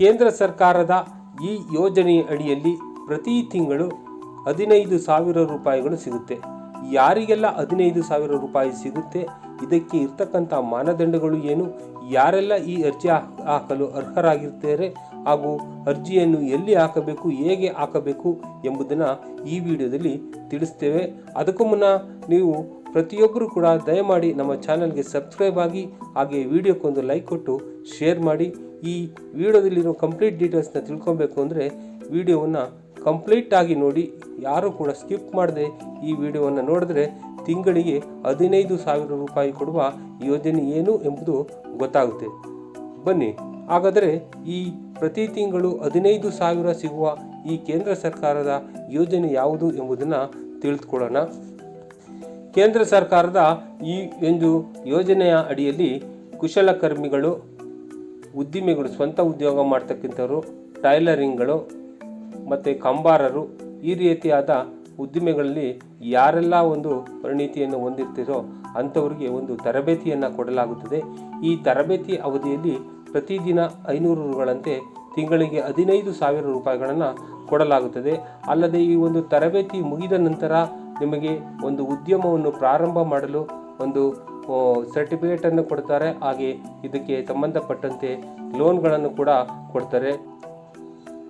ಕೇಂದ್ರ ಸರ್ಕಾರದ ಈ ಯೋಜನೆಯ ಅಡಿಯಲ್ಲಿ ಪ್ರತಿ ತಿಂಗಳು ಹದಿನೈದು ಸಾವಿರ ರೂಪಾಯಿಗಳು ಸಿಗುತ್ತೆ. ಯಾರಿಗೆಲ್ಲ ಹದಿನೈದು ಸಾವಿರ ರೂಪಾಯಿ ಸಿಗುತ್ತೆ, ಇದಕ್ಕೆ ಇರ್ತಕ್ಕಂಥ ಮಾನದಂಡಗಳು ಏನು, ಯಾರೆಲ್ಲ ಈ ಅರ್ಜಿ ಹಾಕ್- ಹಾಕಲು ಅರ್ಹರಾಗಿರ್ತಾರೆ ಹಾಗೂ ಅರ್ಜಿಯನ್ನು ಎಲ್ಲಿ ಹಾಕಬೇಕು, ಹೇಗೆ ಹಾಕಬೇಕು ಎಂಬುದನ್ನು ಈ ವಿಡಿಯೋದಲ್ಲಿ ತಿಳಿಸ್ತೇವೆ. ಅದಕ್ಕೂ ಮುನ್ನ ನೀವು ಪ್ರತಿಯೊಬ್ಬರು ಕೂಡ ದಯಮಾಡಿ ನಮ್ಮ ಚಾನಲ್ಗೆ ಸಬ್ಸ್ಕ್ರೈಬ್ ಆಗಿ ಹಾಗೆ ವಿಡಿಯೋಕ್ಕೊಂದು ಲೈಕ್ ಕೊಟ್ಟು ಶೇರ್ ಮಾಡಿ. ಈ ವಿಡಿಯೋದಲ್ಲಿರೋ ಕಂಪ್ಲೀಟ್ ಡೀಟೇಲ್ಸ್ನ ತಿಳ್ಕೊಬೇಕು ಅಂದರೆ ವಿಡಿಯೋವನ್ನು ಕಂಪ್ಲೀಟ್ ಆಗಿ ನೋಡಿ. ಯಾರೂ ಕೂಡ ಸ್ಕಿಪ್ ಮಾಡದೆ ಈ ವಿಡಿಯೋವನ್ನು ನೋಡಿದ್ರೆ ತಿಂಗಳಿಗೆ ಹದಿನೈದು ಸಾವಿರ ರೂಪಾಯಿ ಕೊಡುವ ಯೋಜನೆ ಏನು ಎಂಬುದು ಗೊತ್ತಾಗುತ್ತೆ. ಬನ್ನಿ, ಹಾಗಾದರೆ ಈ ಪ್ರತಿ ತಿಂಗಳು ಹದಿನೈದು ಸಾವಿರ ಸಿಗುವ ಈ ಕೇಂದ್ರ ಸರ್ಕಾರದ ಯೋಜನೆ ಯಾವುದು ಎಂಬುದನ್ನು ತಿಳಿದುಕೊಳ್ಳೋಣ. ಕೇಂದ್ರ ಸರ್ಕಾರದ ಈ ಒಂದು ಯೋಜನೆಯ ಅಡಿಯಲ್ಲಿ ಕುಶಲಕರ್ಮಿಗಳು ಉದ್ದಿಮೆಗಳು, ಸ್ವಂತ ಉದ್ಯೋಗ ಮಾಡ್ತಕ್ಕಂಥವ್ರು, ಟೈಲರಿಂಗ್ಗಳು ಮತ್ತು ಕಂಬಾರರು ಈ ರೀತಿಯಾದ ಉದ್ದಿಮೆಗಳಲ್ಲಿ ಯಾರೆಲ್ಲ ಒಂದು ಪರಿಣಿತಿಯನ್ನು ಹೊಂದಿರ್ತೀರೋ ಅಂಥವರಿಗೆ ಒಂದು ತರಬೇತಿಯನ್ನು ಕೊಡಲಾಗುತ್ತದೆ. ಈ ತರಬೇತಿ ಅವಧಿಯಲ್ಲಿ ಪ್ರತಿದಿನ ಐನೂರು ರುಗಳಂತೆ ತಿಂಗಳಿಗೆ ಹದಿನೈದು ಸಾವಿರ ರೂಪಾಯಿಗಳನ್ನು ಕೊಡಲಾಗುತ್ತದೆ. ಅಲ್ಲದೆ ಈ ಒಂದು ತರಬೇತಿ ಮುಗಿದ ನಂತರ ನಿಮಗೆ ಒಂದು ಉದ್ಯಮವನ್ನು ಪ್ರಾರಂಭ ಮಾಡಲು ಒಂದು ಸರ್ಟಿಫಿಕೇಟನ್ನು ಕೊಡ್ತಾರೆ. ಹಾಗೆ ಇದಕ್ಕೆ ಸಂಬಂಧಪಟ್ಟಂತೆ ಲೋನ್ಗಳನ್ನು ಕೂಡ ಕೊಡ್ತಾರೆ.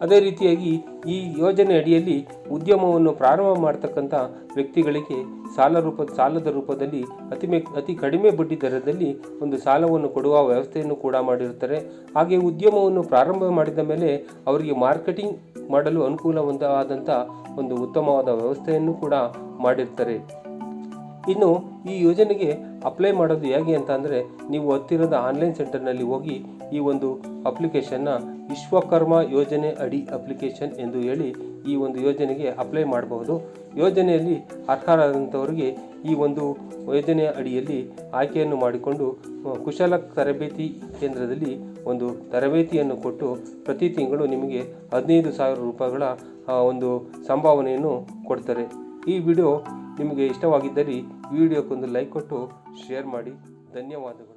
ಅದೇ ರೀತಿಯಾಗಿ ಈ ಯೋಜನೆ ಅಡಿಯಲ್ಲಿ ಉದ್ಯಮವನ್ನು ಪ್ರಾರಂಭ ಮಾಡ್ತಕ್ಕಂಥ ವ್ಯಕ್ತಿಗಳಿಗೆ ಸಾಲ ರೂಪ, ಸಾಲದ ರೂಪದಲ್ಲಿ ಅತಿ ಅತಿ ಕಡಿಮೆ ಬಡ್ಡಿ ದರದಲ್ಲಿ ಒಂದು ಸಾಲವನ್ನು ಕೊಡುವ ವ್ಯವಸ್ಥೆಯನ್ನು ಕೂಡ ಮಾಡಿರುತ್ತಾರೆ. ಹಾಗೆ ಉದ್ಯಮವನ್ನು ಪ್ರಾರಂಭ ಮಾಡಿದ ಮೇಲೆ ಅವರಿಗೆ ಮಾರ್ಕೆಟಿಂಗ್ ಮಾಡಲು ಅನುಕೂಲವಾದಂಥ ಒಂದು ಉತ್ತಮವಾದ ವ್ಯವಸ್ಥೆಯನ್ನು ಕೂಡ ಮಾಡಿರ್ತಾರೆ ಇನ್ನು ಈ ಯೋಜನೆಗೆ ಅಪ್ಲೈ ಮಾಡೋದು ಹೇಗೆ ಅಂತ ಅಂದರೆ ನೀವು ಹತ್ತಿರದ ಆನ್ಲೈನ್ ಸೆಂಟರ್ನಲ್ಲಿ ಹೋಗಿ ಈ ಒಂದು ಅಪ್ಲಿಕೇಶನ್ನ ವಿಶ್ವಕರ್ಮ ಯೋಜನೆ ಅಡಿ ಅಪ್ಲಿಕೇಶನ್ ಎಂದು ಹೇಳಿ ಈ ಒಂದು ಯೋಜನೆಗೆ ಅಪ್ಲೈ ಮಾಡಬಹುದು. ಯೋಜನೆಯಲ್ಲಿ ಅರ್ಹರಾದಂಥವರಿಗೆ ಈ ಒಂದು ಯೋಜನೆಯ ಅಡಿಯಲ್ಲಿ ಆಯ್ಕೆಯನ್ನು ಮಾಡಿಕೊಂಡು ಕುಶಲ ತರಬೇತಿ ಕೇಂದ್ರದಲ್ಲಿ ಒಂದು ತರಬೇತಿಯನ್ನು ಕೊಟ್ಟು ಪ್ರತಿ ತಿಂಗಳು ನಿಮಗೆ ಹದಿನೈದು ಸಾವಿರ ರೂಪಾಯಿಗಳ ಒಂದು ಸಂಭಾವನೆಯನ್ನು ಕೊಡ್ತಾರೆ. ಈ ವಿಡಿಯೋ ನಿಮಗೆ ಇಷ್ಟವಾಗಿದ್ದರೆ ವಿಡಿಯೋಕ್ಕೊಂದು ಲೈಕ್ ಕೊಟ್ಟು ಶೇರ್ ಮಾಡಿ. ಧನ್ಯವಾದಗಳು.